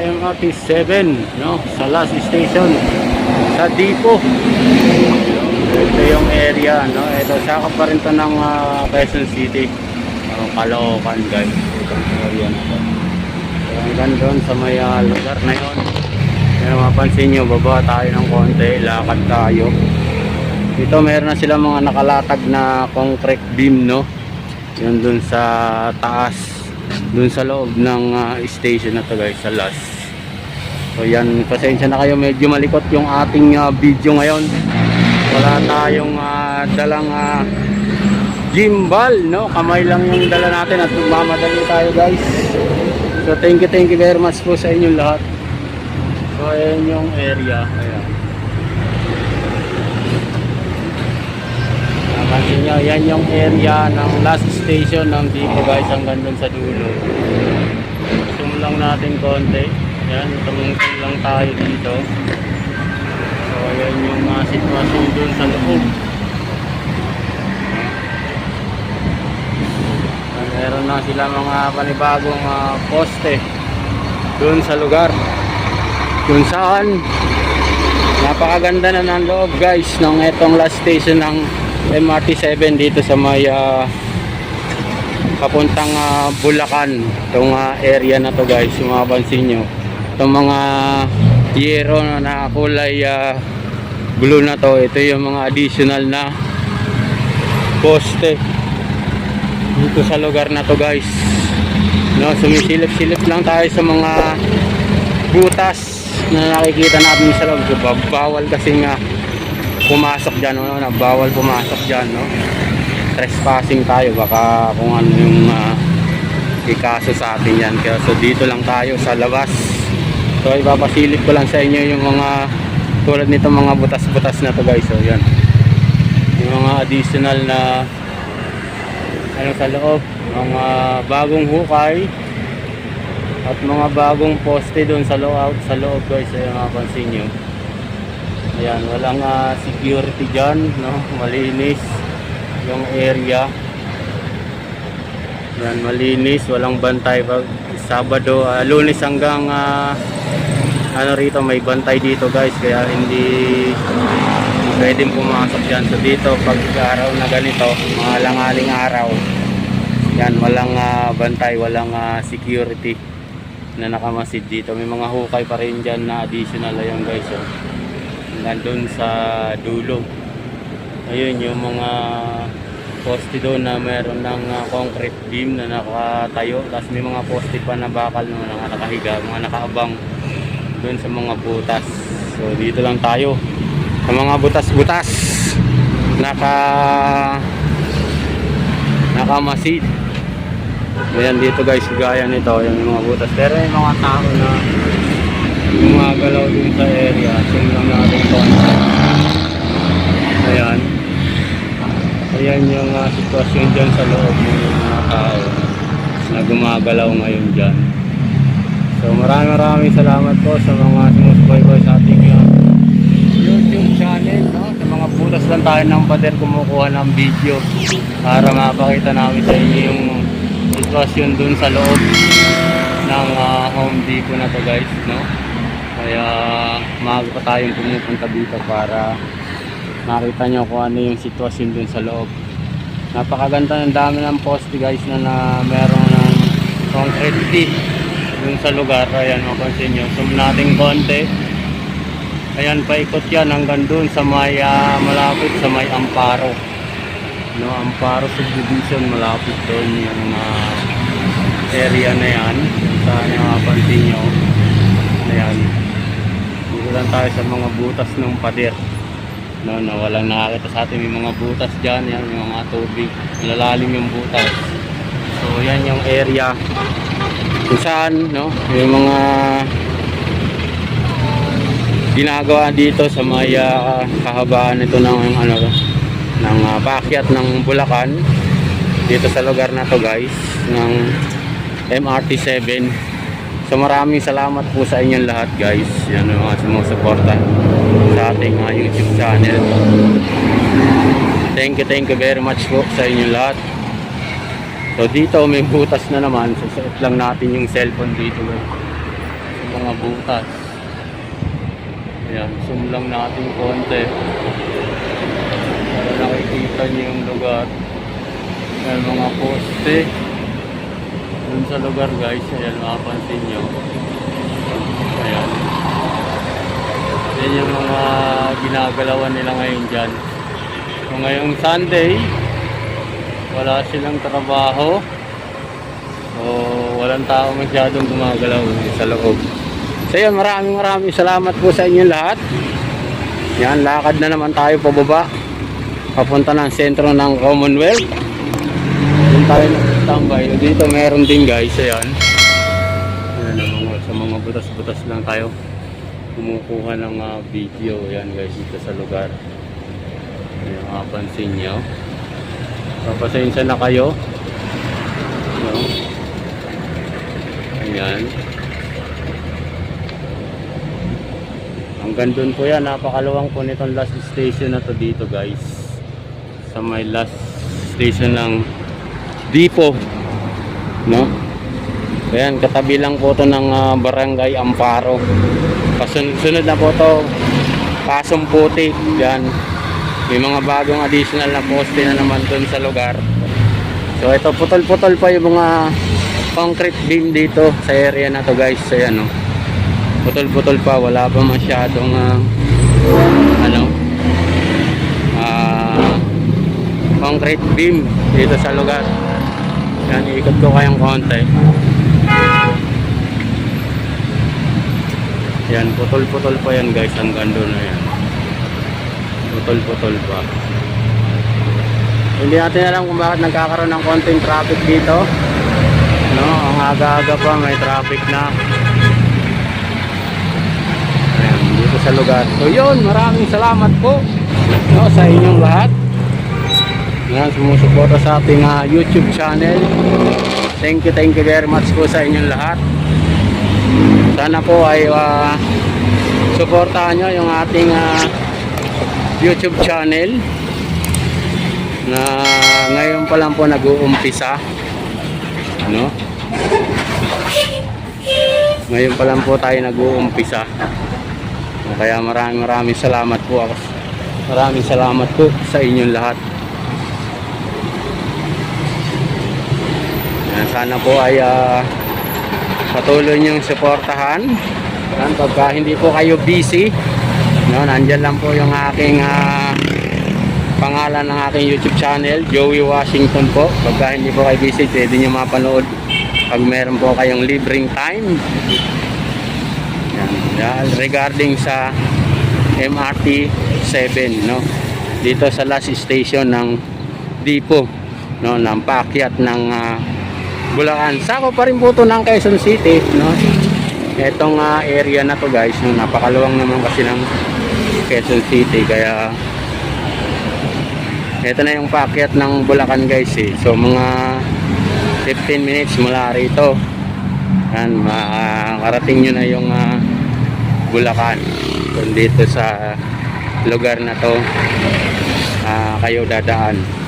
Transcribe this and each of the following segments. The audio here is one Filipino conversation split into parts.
MRT 7 no? Sa last station. Sa Dipo ito yung area no? Ito sakop pa rin to ng ah, Quezon City. Uh, Caloocan guys. Itong area na hanggang doon sa may ah, lugar na yun. Kaya mapansin nyo baba tayo ng konti lakad tayo. Dito meron na sila mga nakalatag na concrete beam no? Yun dun sa taas dun sa loob ng ah, station na to guys sa last so yan. Pasensya na kayo. Medyo malikot yung ating ah, video ngayon. Wala tayong ah, dalang ah, gimbal no? Kamay lang yung dala natin at mamadali tayo guys. So thank you thank you very much po sa inyong lahat. So ayan yung area. Ayan Napansin nyo, yan yung area ng last station ng Dico guys hanggang dun sa dulo. Zoom lang natin konti. Yan, tumungkol lang tayo dito. So, ayan yung uh, sitwasyon dun sa loob. Meron na sila mga panibagong ah, poste dun sa lugar. Kung saan napakaganda na ng loob guys ng etong last station ng MRT 7 dito sa may ah, papuntang ah, Bulacan. Itong ah, area na to guys yung mapansin nyo. Itong mga yero na, kulay ah, blue na to ito yung mga additional na poste dito sa lugar na to guys. No, sumisilip-silip lang tayo sa mga butas na nakikita natin sa loob. So, bawal kasi nga pumasok dyan no? na bawal pumasok dyan no? trespassing tayo baka kung ano yung uh, ikaso sa atin yan. Kaya so dito lang tayo sa labas. So ipapasilip ko lang sa inyo yung mga tulad nito mga butas-butas na to guys. So yan. Yung mga additional na ano sa loob. Mga bagong hukay at mga bagong poste doon sa loob sa loob guys. Ayan mapansin nyo Ayan, walang ah, security dyan, no? Malinis yung area. Ayan, malinis, walang bantay pag Sabado, ah, Lunes hanggang ah, ano rito may bantay dito guys kaya hindi pwedeng pumasok dyan. So dito pag araw na ganito, mga langaling araw, yan walang ah, bantay, walang ah, security na nakamasid dito. May mga hukay pa rin dyan na additional ayun guys. Oh nandun sa dulo. Ayun yung mga poste doon na meron ng uh, concrete beam na nakatayo. Tapos may mga poste pa na bakal no, na nakahiga mga nakaabang doon sa mga butas. So dito lang tayo. Sa mga butas-butas naka nakamasid. Ayan dito guys gaya nito. Yung mga butas. Pero yung mga tao na gumagalaw din sa area lang natin ito ayan. Ayan yung uh, sitwasyon dyan sa loob ng mga tao na gumagalaw ngayon dyan. So maraming maraming salamat po sa mga sumusubaybay sa ating uh, youtube channel no? sa mga butas lang tayo ng pader kumukuha ng video para mapakita namin sa inyo yung sitwasyon dun sa loob ng uh, Home Depot na to guys no kaya maaga pa tayong pumupunta dito para makita nyo kung ano yung sitwasyon dun sa loob. Napakaganda ng dami ng poste guys na, na meron ng concrete tee dun sa lugar. Ayan mapansin nyo. Zoom natin konti. Ayan paikot yan hanggang dun sa may ah, malapit sa may Amparo. No Amparo subdivision malapit doon yung ah, area na yan. Saan mapansin nyo. Ayan dito lang tayo sa mga butas ng pader. No, na walang nakakita sa atin. May mga butas dyan yan yung mga tubig. Lalalim yung butas. So yan yung area kung saan no, yung mga ginagawa dito sa may ah, kahabaan nito ng ano ng uh, paakyat ng Bulacan. Dito sa lugar na to guys ng MRT 7 So maraming salamat po sa inyong lahat guys. Yan ang mga sumusuporta sa ating uh, YouTube channel. Thank you, thank you very much po sa inyong lahat. So dito may butas na naman. So set lang natin yung cellphone dito guys. mga butas. Ayan, zoom lang natin konti. Para nakikita niyo yung lugar. May mga poste. Dun sa lugar guys, ayan mapapansin nyo. Ayan. Yan yung mga ginagalawan nila ngayon dyan. So ngayong Sunday, wala silang trabaho. So walang tao masyadong gumagalaw sa loob. So yun, maraming maraming salamat po sa inyo lahat. Yan, lakad na naman tayo pababa. Papunta ng sentro ng Commonwealth. Tayo nagtambay. Dito meron din guys, ayan. Ayan, mga, sa mga butas-butas lang tayo kumukuha ng ah, video. Ayan guys, dito sa lugar. Ayan, makapansin nyo. Papasensya na kayo. No? Ayan. Hanggang doon po yan, napakaluwang po nitong last station na to dito guys. Sa may last station ng Dipo. No? Ayan, katabi lang po to ng ah, Barangay Amparo. Pasunod-sunod na po to. Pasong Puti. Yan. May mga bagong additional na poste na naman doon sa lugar. So ito, putol-putol pa yung mga concrete beam dito sa area na to guys. Ayan no. Putol-putol pa. Wala pa masyadong ah, ano ah concrete beam dito sa lugar. Yan, ikot ko kayong konti. Yan, putol-putol pa yan guys hanggang doon na yan. Putol-putol pa. Hindi natin alam kung bakit nagkakaroon ng konting traffic dito. No, ang aga-aga pa may traffic na. Ayan, dito sa lugar. So yun, maraming salamat po no, sa inyong lahat. Yan, sumusuporta sa ating ah, YouTube channel. Thank you, thank you very much po sa inyong lahat. Sana po ay ah, suportahan nyo yung ating ah, YouTube channel na ngayon pa lang po nag-uumpisa. Ano? Ngayon pa lang po tayo nag-uumpisa. Kaya maraming maraming salamat po ako. Maraming salamat po sa inyong lahat. Sana po ay ah, patuloy niyong suportahan. Yan, pagka hindi po kayo busy, no, nandyan lang po yung aking ah, pangalan ng aking YouTube channel, Joey Washington po. Pagka hindi po kayo busy, pwede nyo mapanood pag meron po kayong libreng time. Yan, yan, regarding sa MRT 7, no? Dito sa last station ng Dipo, no, ng paakyat ng ah, Bulacan. Sako pa rin po to ng Quezon City, no? Etong ah, area na to guys, no, napakaluwang naman kasi ng Quezon City kaya ito na yung paakyat ng Bulacan guys eh. So mga 15 minutes mula rito. Yan, makarating nyo na yung ah, Bulacan. Kung dito sa lugar na to ah, kayo dadaan.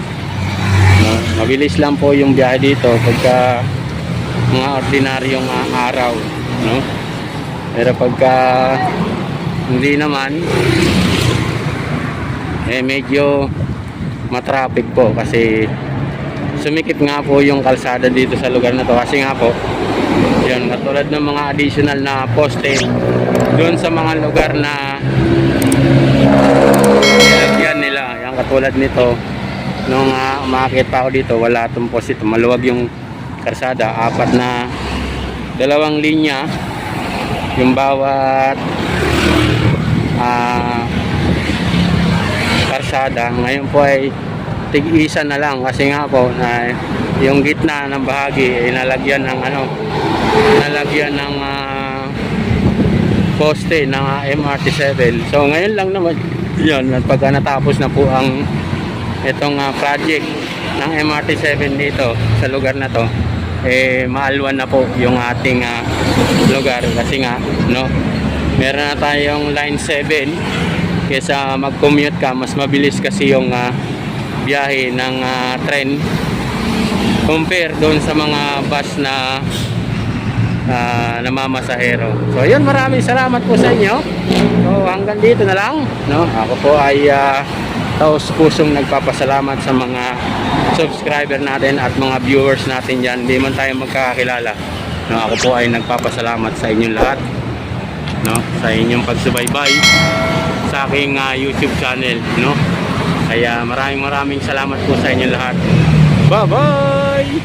Mabilis lang po yung biyahe dito pagka mga ordinaryong ah, araw, no? Pero pagka hindi naman eh medyo matraffic po kasi sumikip nga po yung kalsada dito sa lugar na to kasi nga po yun, katulad ng mga additional na poste doon sa mga lugar na nilagyan nila yan katulad nito nung uh, umakit pa ako dito wala poste ito maluwag yung kalsada apat na dalawang linya. Yung bawat ah karsada. Ngayon po ay tig-isa na lang. Kasi nga po na yung gitna ng bahagi ay nalagyan ng ano nalagyan ng ah, poste ng ah, MRT7 so ngayon lang naman yun. Pagka natapos na po ang itong ah, project ng MRT7 dito sa lugar na to eh maalwan na po yung ating ah, lugar kasi nga no meron na tayong line 7 kesa mag-commute ka mas mabilis kasi yung ah, biyahe ng ah, tren compare doon sa mga bus na ah, namamasahero. So yun, maraming salamat po sa inyo. So hanggang dito na lang. No? Ako po ay uh, taos pusong nagpapasalamat sa mga subscriber natin at mga viewers natin dyan. Hindi man tayo magkakakilala. No, ako po ay nagpapasalamat sa inyong lahat. No, sa inyong pagsubaybay sa aking ah, YouTube channel. No? Kaya maraming maraming salamat po sa inyong lahat. Bye-bye!